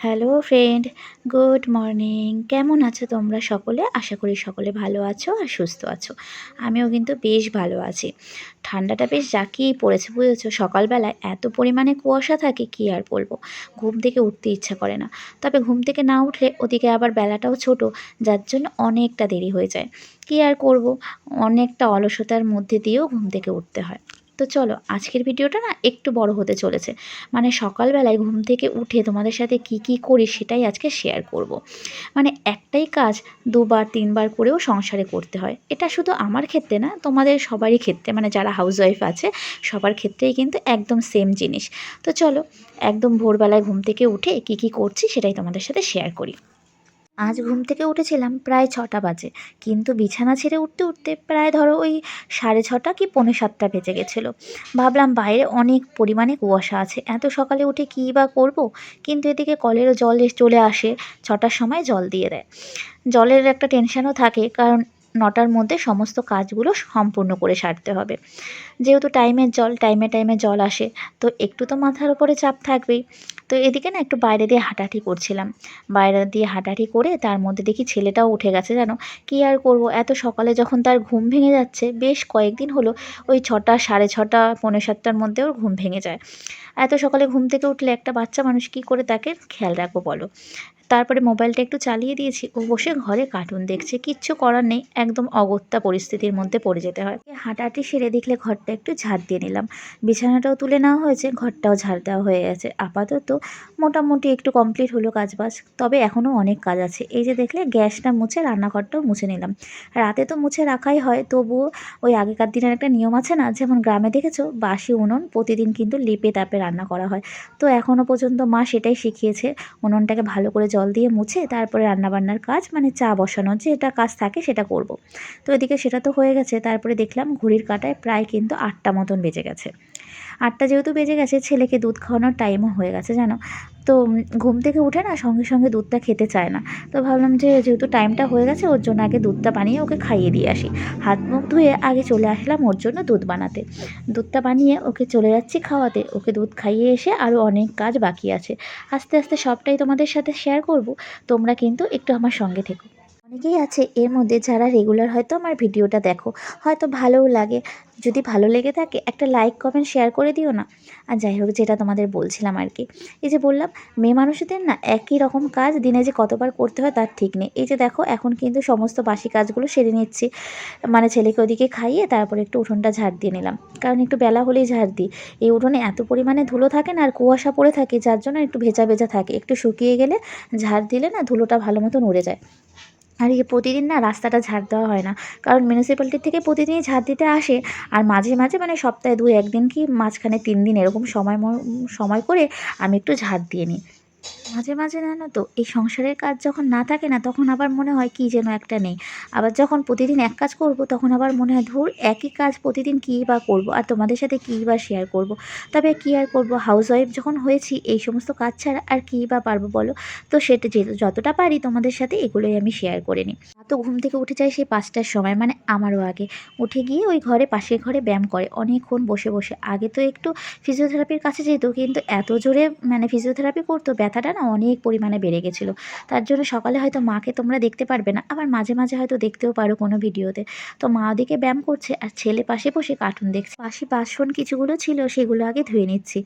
Hello friend good morning কেমন আছো তোমরা সকলে? আশা করি সকলে ভালো আছো আর সুস্থ আছো। আমিও কিন্তু বেশ ভালো আছি। ঠান্ডাটা বেশ জাকিয়েই পড়েছে, বুঝেছ? সকালবেলায় এত পরিমাণে কুয়াশা থাকে, কি আর বলব? ঘুম থেকে উঠতে ইচ্ছা করে না। তবে ঘুম থেকে না উঠলে ওদিকে আবার বেলাটাও ছোট, যার জন্য অনেকটা দেরি হয়ে যায়। কি আর করব? অনেকটা অলসতার মধ্যে দিয়েও ঘুম থেকে উঠতে হয়। তো চলো, আজকের ভিডিওটা না একটু বড় হতে চলেছে। মানে সকালবেলায় ঘুম থেকে উঠে তোমাদের সাথে কি কি করি সেটাই আজকে শেয়ার করব। মানে একটাই কাজ দুবার, তিনবার করেও সংসারে করতে হয়। এটা শুধু আমার ক্ষেত্রে না, তোমাদের সবারই ক্ষেত্রে। মানে যারা হাউসওয়াইফ আছে, সবার ক্ষেত্রেই কিন্তু একদম সেম জিনিস। তো চলো, একদম ভোরবেলায় ঘুম থেকে উঠে কি কি করছি সেটাই তোমাদের সাথে শেয়ার করি। আজ ঘুম থেকে উঠেছিলাম প্রায় ছটা বাজে, কিন্তু বিছানা ছেড়ে উঠতে উঠতে প্রায় ধরো ওই সাড়ে ছটা কি পৌনে সাতটা বেজে গেছিল। ভাবলাম বাইরে অনেক পরিমাণে কুয়াশা আছে, এত সকালে উঠে কী বা করব? কিন্তু এদিকে কলেরও জল চলে আসে, ছটার সময় জল দিয়ে দেয়। জলের একটা টেনশানও থাকে, কারণ নটার মধ্যে সমস্ত কাজগুলো সম্পূর্ণ করে সারতে হবে। যেহেতু টাইমের জল টাইমে টাইমে জল আসে, তো একটু তো মাথার উপরে চাপ থাকবেই। তো এদিকে না একটু বাইরে দিয়ে হাঁটাহাঁটি করছিলাম। বাইরে দিয়ে হাঁটাহাঁটি করে তার মধ্যে দেখি ছেলেটাও উঠে গেছে, জানো? কী আর করব? এত সকালে যখন তার ঘুম ভেঙে যাচ্ছে, বেশ কয়েকদিন হলো ওই ছটা, সাড়ে ছটা, পৌনে সাতটার মধ্যে ওর ঘুম ভেঙে যায়। এত সকালে ঘুম থেকে উঠলে একটা বাচ্চা মানুষ কী করে তাকে খেয়াল রাখব বলো? তারপরে মোবাইলটা একটু চালিয়ে দিয়েছি, ও বসে ঘরে কার্টুন দেখছে, কিচ্ছু করার নেই। একদম অগত্যা পরিস্থিতির মধ্যে পড়ে যেতে হয়। হাঁটাহাঁটি সেরে দেখলে ঘরটা একটু ঝাড় দিয়ে নিলাম। বিছানাটাও তুলে নেওয়া হয়েছে, ঘরটাও ঝাড় দেওয়া হয়ে গেছে। আপাতত মোটামুটি একটু কমপ্লিট হলো কাজবাজ, তবে এখনও অনেক কাজ আছে। এই যে দেখলে গ্যাসটা মুছে রান্নাঘরটাও মুছে নিলাম। রাতে তো মুছে রাখাই হয়, তবুও ওই আগেকার দিনের একটা নিয়ম আছে না, যেমন গ্রামে দেখেছ, বাসি উনুন প্রতিদিন কিন্তু লিপে তাপে রান্না করা হয়। তো এখনও পর্যন্ত মা সেটাই শিখিয়েছে, উনুনটাকে ভালো করে জল দিয়ে মুছে তারপরে রান্নাবান্নার কাজ মানে চা বসানোর যে এটা কাজ থাকে সেটা করব। তো এদিকে সেটা তো হয়ে গেছে, তারপরে দেখলাম ঘড়ির কাটায় প্রায় কিন্তু আটটা মতন বেজে গেছে। আটটা যেহেতু বেজে গেছে, ছেলেকে দুধ খাওয়ানোর টাইমও হয়ে গেছে, জানো? তো ঘুম থেকে উঠে না সঙ্গে সঙ্গে দুধটা খেতে চায় না। তো ভাবলাম যে যেহেতু টাইমটা হয়ে গেছে, ওর জন্য আগে দুধটা বানিয়ে ওকে খাইয়ে দিয়ে আসি। হাত মুখ ধুয়ে আগে চলে আসলাম ওর জন্য দুধ বানাতে। দুধটা বানিয়ে ওকে চলে যাচ্ছি খাওয়াতে। ওকে দুধ খাইয়ে এসে আরও অনেক কাজ বাকি আছে। আস্তে আস্তে সবটাই তোমাদের সাথে শেয়ার করব। তোমরা কিন্তু একটু আমার সঙ্গে থেকো। অনেকেই আছে এর মধ্যে যারা রেগুলার হয়তো আমার ভিডিওটা দেখো, হয়তো ভালোও লাগে। যদি ভালো লেগে থাকে, একটা লাইক কমেন্ট শেয়ার করে দিও না। আর যাই হোক, যেটা তোমাদের বলছিলাম আর কি। এই যে বললাম, মেয়ে মানুষদের না একই রকম কাজ দিনে যে কতবার করতে হয় তার ঠিক নেই। এই যে দেখো, এখন কিন্তু সমস্ত বাসি কাজগুলো সেরে নিচ্ছি। মানে ছেলেকে ওদিকে খাইয়ে তারপরে একটু উঠোনটা ঝাড় দিয়ে নিলাম। কারণ একটু বেলা হলেই ঝাড় দিই। এই উঠোনে এত পরিমাণে ধুলো থাকে না, আর কুয়াশা পড়ে থাকে, যার জন্য একটু ভেজা ভেজা থাকে। একটু শুকিয়ে গেলে ঝাড় দিলে না ধুলোটা ভালো মতন উড়ে যায়। আর এই প্রতিদিন না রাস্তাটা ঝাড় দেওয়া হয় না। কারণ মিউনিসিপ্যালিটি থেকে প্রতিদিনই ঝাড় দিতে আসে আর মাঝে মাঝে মানে সপ্তাহে দু একদিন কি মাঝখানে তিন দিন এরকম সময় সময় করে আমি একটু ঝাড় দিয়ে নিই। মাঝে মাঝে জানো তো, এই সংসারের কাজ যখন না থাকে না, তখন আবার মনে হয় কি যেন একটা নেই। আবার যখন প্রতিদিন এক কাজ করব, তখন আবার মনে হয়, ধুর, একই কাজ প্রতিদিন কী বা করব, আর তোমাদের সাথে কী বা শেয়ার করব? তবে কী আর করব? হাউস ওয়াইফ যখন হয়েছি, এই সমস্ত কাজ ছাড়া আর কী বা পারব বলো? তো সেটা যতটা পারি তোমাদের সাথে, এগুলোই আমি শেয়ার করে নিই। তো ঘুম থেকে উঠে যাই সেই পাঁচটার সময় মানে আমারও আগে। উঠে গিয়ে ওই ঘরে, পাশের ঘরে ব্যায়াম করে, অনেকক্ষণ বসে বসে। আগে তো একটু ফিজিওথেরাপির কাছে যেত, কিন্তু এত জোরে মানে ফিজিওথেরাপি করতো, ব্যথাটা না অনেক পরিমাণে বেড়ে গেছিল। তার জন্য সকালে হয়তো মাকে তোমরা দেখতে পারবে না, আবার মাঝে মাঝে হয়তো দেখতেও পারো কোনো ভিডিওতে। তো মা ওদিকে ব্যায়াম করছে আর ছেলে পাশে বসে কার্টুন দেখছে। পাশে বাসন কিছুগুলো ছিল, সেগুলো আগে ধুয়ে নিচ্ছি।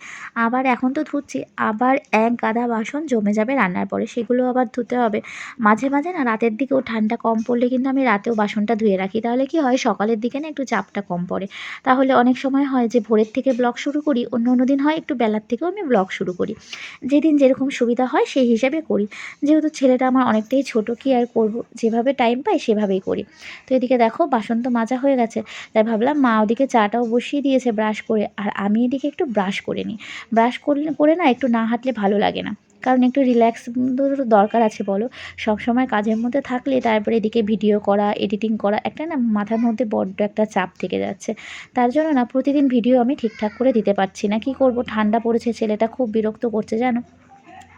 আবার এখন তো ধুচ্ছি, আবার এক গাদা বাসন জমে যাবে রান্নার পরে, সেগুলো আবার ধুতে হবে। মাঝে মাঝে না রাতের দিকেও ঠান্ডা কম পড়লে কিন্তু আমি রাতেও বাসনটা ধুয়ে রাখি। তাহলে কি হয়, সকালের দিকে না একটু চাপটা কম পড়ে। তাহলে অনেক সময় হয় যে ভোরের থেকে ব্লগ শুরু করি, অন্য অন্য দিন হয় একটু বেলার থেকেও আমি ব্লগ শুরু করি। যেদিন যেরকম সুবিধা হয়, সেই হিসাবে করি। যেহেতু ছেলেটা আমার অনেকটাই ছোটো, কি আর করব? যেভাবে টাইম পাই, সেভাবেই করি। তো এদিকে দেখো, বাসন তো মাজা হয়ে গেছে। তাই ভাবলাম, মা ওদিকে চাটাও বসিয়ে দিয়েছে ব্রাশ করে, আর আমি এদিকে একটু ব্রাশ করে নিই। ব্রাশ করলে, করে না একটু না হাঁটলে ভালো লাগে না। কারণ একটু রিল্যাক্স দরকার আছে, বলো। সব সময় কাজের মধ্যে থাকলে, তারপরে এদিকে ভিডিও করা এডিটিং করা, একটা না মাথার মধ্যে বড্ড একটা চাপ থেকে যাচ্ছে। তার জন্য না, প্রতিদিন ভিডিও আমি ঠিকঠাক করে দিতে পারছি না। কি করব? ঠান্ডা পড়েছে, ছেলেটা খুব বিরক্ত করছে, জানো?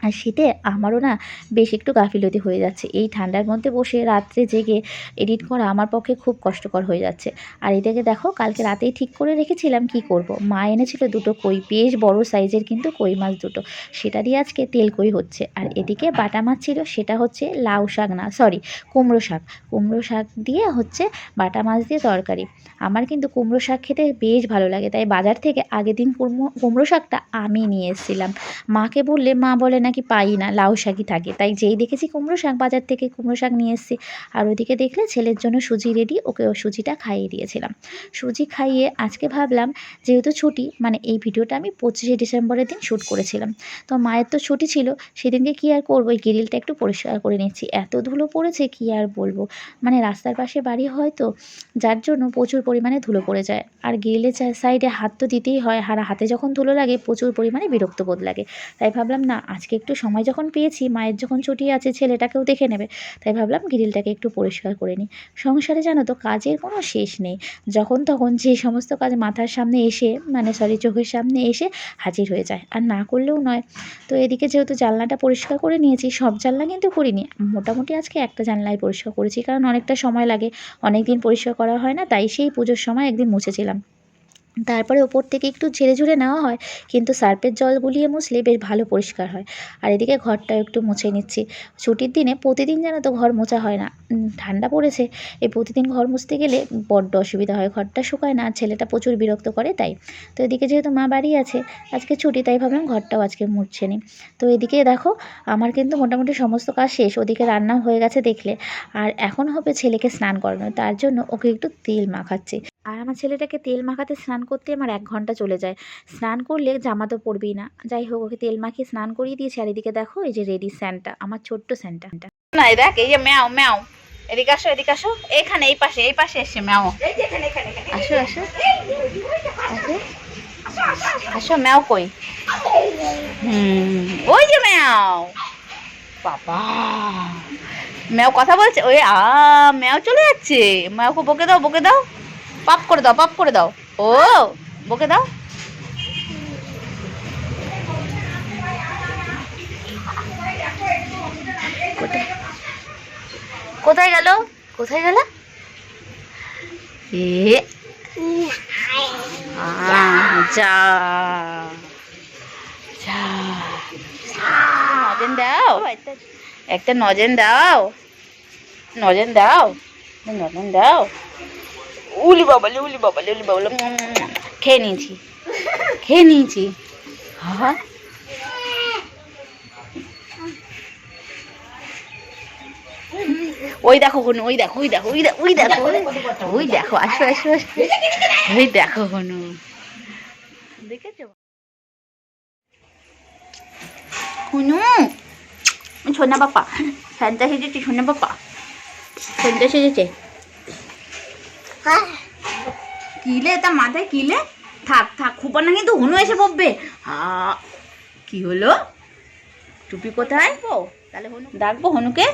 আর শীতে আমারও না বেশ একটু গাফিলতি হয়ে যাচ্ছে। এই ঠান্ডার মধ্যে বসে রাত্রে জেগে এডিট করা আমার পক্ষে খুব কষ্টকর হয়ে যাচ্ছে। আর এদিকে দেখো, কালকে রাতেই ঠিক করে রেখেছিলাম কি করব। মা এনেছিল দুটো কই, বেশ বড় সাইজের কিন্তু কই মাছ দুটো। সেটা দিয়ে আজকে তেল কই হচ্ছে। আর এদিকে বাটা মাছ ছিল, সেটা হচ্ছে লাউ শাক না সরি কুমড়ো শাক। কুমড়ো শাক দিয়ে হচ্ছে বাটা মাছ দিয়ে তরকারি। আমার কিন্তু কুমড়ো শাক খেতে বেশ ভালো লাগে। তাই বাজার থেকে আগের দিন কুমড়ো কুমড়ো শাকটা আমি নিয়ে এসেছিলাম। মাকে বললে, মা বলে নাকি পাই না, লাউ শাকই থাকে। তাই যেই দেখেছি কুমড়ো শাক, বাজার থেকে কুমড়ো শাক নিয়ে এসেছি। আর ওদিকে দেখলে ছেলের জন্য সুজি রেডি ওকে ও সুজিটা খাইয়ে দিয়েছিলাম। সুজি খাইয়ে আজকে ভাবলাম যেহেতু ছুটি মানে এই ভিডিওটা আমি পঁচিশে ডিসেম্বরের দিন শ্যুট করেছিলাম। তো মায়ের তো ছুটি ছিল, সেদিনকে কী আর করব? এই গ্রিলটা একটু পরিষ্কার করে নিচ্ছি। এত ধুলো পড়েছে, কী আর বলব? মানে রাস্তার পাশে বাড়ি হয় তো, যার জন্য প্রচুর পরিমাণে ধুলো পড়ে যায়। আর গ্রিলের সাইডে হাত তো দিতেই হয়, আর হাতে যখন ধুলো লাগে, প্রচুর পরিমাণে বিরক্ত বোধ লাগে। তাই ভাবলাম না, আজকে একটু সময় যখন পেয়েছি, মায়ের যখন ছুটি আছে, ছেলেটাকেও দেখে নেবে। তাই ভাবলাম গ্রিলটাকে একটু পরিষ্কার করে নিই। সংসারে জানো তো, কাজের কোনো শেষ নেই। যখন তখন যে সমস্ত কাজ মাথার সামনে এসে মানে সরি চোখের সামনে এসে হাজির হয়ে যায়। আর না করলেও নয়। তো এদিকে যেহেতু জানলাটা পরিষ্কার করে নিয়েছি, সব জানলা কিন্তু করিনি। মোটামুটি আজকে একটা জানলায় পরিষ্কার করেছি, কারণ অনেকটা সময় লাগে। অনেক দিন পরিষ্কার করা হয় না, তাই সেই পুজোর সময় একদিন মুছেছিলাম। তারপরে ওপর থেকে একটু ঝেড়ে ঝুড়ে নেওয়া হয়, কিন্তু সার্ফের জল গুলিয়ে মুছলে বেশ ভালো পরিষ্কার হয়। আর এদিকে ঘরটাও একটু মুছে নিচ্ছি। ছুটির দিনে প্রতিদিন যেন তো ঘর মোছা হয় না। ঠান্ডা পড়েছে। এই প্রতিদিন ঘর মুছতে গেলে বড্ড অসুবিধা হয়, ঘরটা শুকায় না ছেলেটা প্রচুর বিরক্ত করে তাই। তো এদিকে যেহেতু মা বাড়ি আছে, আজকে ছুটি, তাই ভাবলাম ঘরটাও আজকে মুছছে নি তো এদিকে দেখো, আমার কিন্তু মোটামুটি সমস্ত কাজ শেষ, ওদিকে রান্না হয়ে গেছে দেখলে। আর এখন হবে ছেলেকে স্নান করানো, তার জন্য ওকে একটু তেল মাখাচ্ছি। আর আমার ছেলেটাকে তেল মাখাতে স্নান করতে আমার এক ঘণ্টা চলে যায়। স্নান করলে জামা তো পরবেই না। যাই হোক ওকে তেল মাখিয়ে স্নান করিয়ে দিয়েছি। আর এদিকে দেখো এই যে রেডি স্যান্টা আমার ছোট্ট স্যান্টা। না দেখ এই যে ম্যাও ম্যাও। এদিকে আসো এদিকে আসো। এখানে এই পাশে এই পাশে এসে ম্যাও। আসো আসো। আসো আসো ম্যাও কই? হুম ওই যে ম্যাও। বাবা। ম্যাও কথা বলছে? ওই আ ম্যাও চলে যাচ্ছে। ম্যাওকে বকে দাও বকে দাও। পাপ করে দাও, পাপ করে দাও। ও, বকে দাও। কোথায় গেল? কোথায় গেল? এ নজেন দাও। একটা নজেন দাও। নজেন দাও। নজেন দাও। উলি বাবালে উলি বাবালে উলি বাবালে। উম, খেয়ে নিয়েছি। খেয়ে নিয়েছি। হ্যাঁ ওই দেখো কোনো ওই দেখো ওই দেখো ওই দেখো ওই দেখো ওই দেখো আসো আসো আসো। ওই দেখো কোনো দেখেছ? হুনু সোনা বাপা সান্তা সেজেছে সোনা বাপা। সান্তা সেজেছে। কিলে তা মাথায় কিলে থাক থাক খুপা না কিন্তু হনু এসে পড়বে। হা কি হলো? টুপি কোথায়? ও তাহলে হনু ডাকবো হনুকে?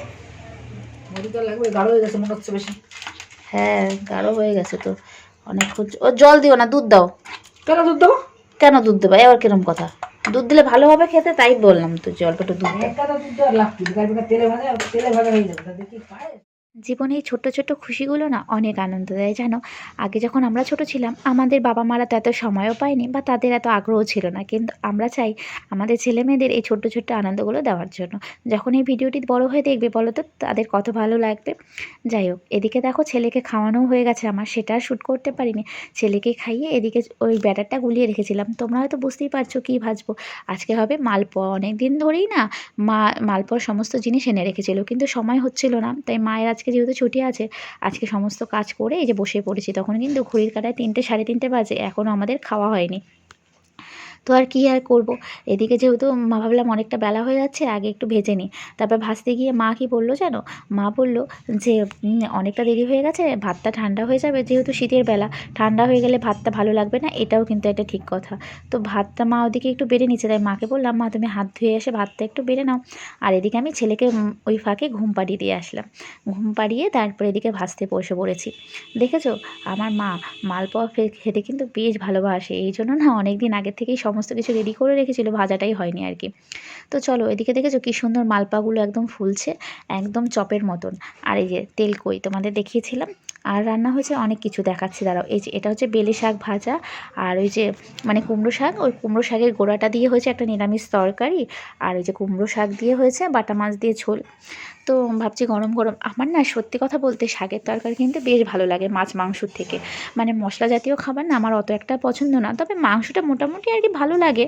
লাগবে গাঢ় হয়ে গেছে মনে হচ্ছে বেশি। হ্যাঁ গাঢ় হয়ে গেছে তো। অনেক ও জল দিও না দুধ দাও। কেন দুধ দেবো? কেন দুধ দেবো? এবার কিরম কথা? দুধ দিলে ভালো হবে খেতে তাই বললাম তো যে অল্প একটু দুধ তেলে ভাজা তেলে ভাজা হয়ে যাবে দেখি পায় জীবনে এই ছোট্ট ছোট্ট খুশিগুলো না অনেক আনন্দ দেয়, জানো? আগে যখন আমরা ছোট ছিলাম, আমাদের বাবা মারা তো এত সময়ও পায়নি বা তাদের এত আগ্রহ ছিল না। কিন্তু আমরা চাই আমাদের ছেলে মেয়েদের এই ছোট্ট ছোট্ট আনন্দগুলো দেওয়ার জন্য। যখন এই ভিডিওটি বড় হয়ে দেখবে বলো তো, তাদের কত ভালো লাগবে? যাই হোক, এদিকে দেখো ছেলেকে খাওয়ানোও হয়ে গেছে আমার, সেটা শ্যুট করতে পারিনি। ছেলেকে খাইয়ে এদিকে ওই ব্যাটারটা গুলিয়ে রেখেছিলাম। তোমরা হয়তো বুঝতেই পারছ কী ভাজবো। আজকে হবে মালপোয়া। অনেক দিন ধরেই না মা, মালপোয়ার সমস্ত জিনিস এনে রেখেছিল, কিন্তু সময় হচ্ছিল না। তাই মায়ের আজকে যেহেতু ছুটি আছে, আজকে সমস্ত কাজ করে এই যে বসে পড়েছি, তখন কিন্তু ঘড়ির কাটায় তিনটে, সাড়ে তিনটে বাজে এখনও আমাদের খাওয়া হয়নি। তো আর কী আর করব? এদিকে যেহেতু মা ভাবলাম অনেকটা বেলা হয়ে যাচ্ছে, আগে একটু ভেজে নিই। তারপর ভাজতে গিয়ে মা কি বলল জানো? মা বলল যে অনেকটা দেরি হয়ে গেছে, ভাতটা ঠান্ডা হয়ে যাবে যেহেতু শীতের বেলা। ঠান্ডা হয়ে গেলে ভাতটা ভালো লাগবে না, এটাও কিন্তু একটা ঠিক কথা। তো ভাতটা মা ওদিকে একটু বেড়ে নিচ্ছে তাই মাকে বললাম, মা, তুমি হাত ধুয়ে এসে ভাতটা একটু বেড়ে নাও। আর এদিকে আমি ছেলেকে ওই ফাঁকে ঘুম পাড়িয়ে দিয়ে আসলাম। ঘুম পাড়িয়ে তারপরে এদিকে ভাজতে বসে পড়েছি। দেখেছ? আমার মা মালপোয়া খেতে কিন্তু বেশ ভালোবাসে। এই জন্য না অনেক দিন আগের থেকেই সব সমস্ত কিছু রেডি করে রেখেছিল, ভাজাটাই হয়নি আর কি তো চলো, এদিকে দেখেছ কি সুন্দর মালপাগুলো একদম ফুলছে, একদম চপের মতন। আর এই যে তেল কই তোমাদের দেখিয়েছিলাম? আর রান্না হয়েছে অনেক কিছু দেখাচ্ছি, দাঁড়াও। এই যে, এটা হচ্ছে বেলে শাক ভাজা, আর ওই যে মানে কুমড়ো শাক, ওই কুমড়ো শাকের গোড়াটা দিয়ে হয়েছে একটা নিরামিষ তরকারি, আর ওই যে কুমড়ো শাক দিয়ে হয়েছে বাটা মাছ দিয়ে ঝোল। তো ভাবছি গরম গরম, আমার না সত্যি কথা বলতে শাকের তরকারি কিন্তু বেশ ভালো লাগে মাছ মাংসর থেকে। মানে মশলা জাতীয় খাবার না আমার অত একটা পছন্দ না, তবে মাংসটা মোটামুটি আর কি ভালো লাগে।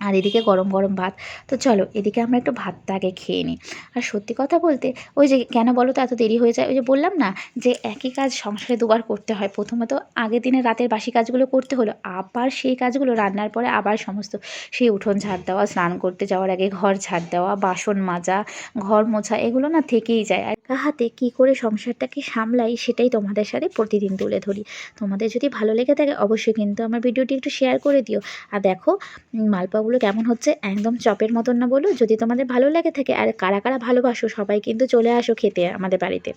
আর এদিকে গরম গরম ভাত। তো চলো এদিকে আমরা একটু ভাতটা আগে খেয়ে নিই। আর সত্যি কথা বলতে ওই যে কেন বলো তো এত দেরি হয়ে যায়? ওই যে বললাম না যে একই কাজ সংসারে দুবার করতে হয়। প্রথমত আগের দিনে রাতের বাসি কাজগুলো করতে হলো আবার সেই কাজগুলো রান্নার পরে আবার সমস্ত সেই উঠোন ঝাড় দেওয়া স্নান করতে যাওয়ার আগে ঘর ঝাড় দেওয়া বাসন মাজা ঘর মোছা এগুলো না থেকেই যায়। আর হাতে কী করে সংসারটাকে সামলাই সেটাই তোমাদের সাথে প্রতিদিন তুলে ধরি। তোমাদের যদি ভালো লেগে থাকে অবশ্যই কিন্তু আমার ভিডিওটি একটু শেয়ার করে দিও। আর দেখো উম, মালপাগুলো কেমন হচ্ছে একদম চপের মতন না বলো যদি তোমাদের ভালো লাগে থাকে আর কারা কারা ভালোবাসো সবাই কিন্তু চলে আসো খেতে আমাদের বাড়িতে।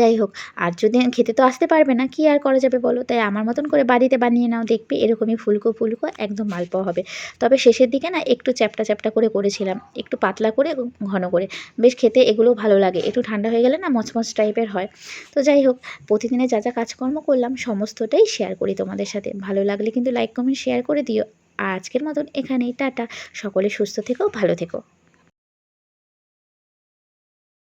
যাই হোক, আর যদি খেতে তো আসতে পারবে না, কি আর করা যাবে বলো? তাই আমার মতন করে বাড়িতে বানিয়ে নাও, দেখবে এরকমই ফুলকো ফুলকো একদম মালপোয়া হবে। তবে শেষের দিকে না একটু চ্যাপটা চ্যাপটা করে করেছিলাম, একটু পাতলা করে ঘন করে। বেশ খেতে এগুলো ভালো লাগে, একটু ঠান্ডা হয়ে গেলে না মচমচ টাইপের হয়। তো যাই হোক প্রতিদিনে যা যা কাজকর্ম করলাম, সমস্তটাই শেয়ার করি তোমাদের সাথে। ভালো লাগলে কিন্তু লাইক কমেন্ট শেয়ার করে দিও। আজকের মতন এখানেই টাটা। সকলে সুস্থ থেকো ভালো থেকো।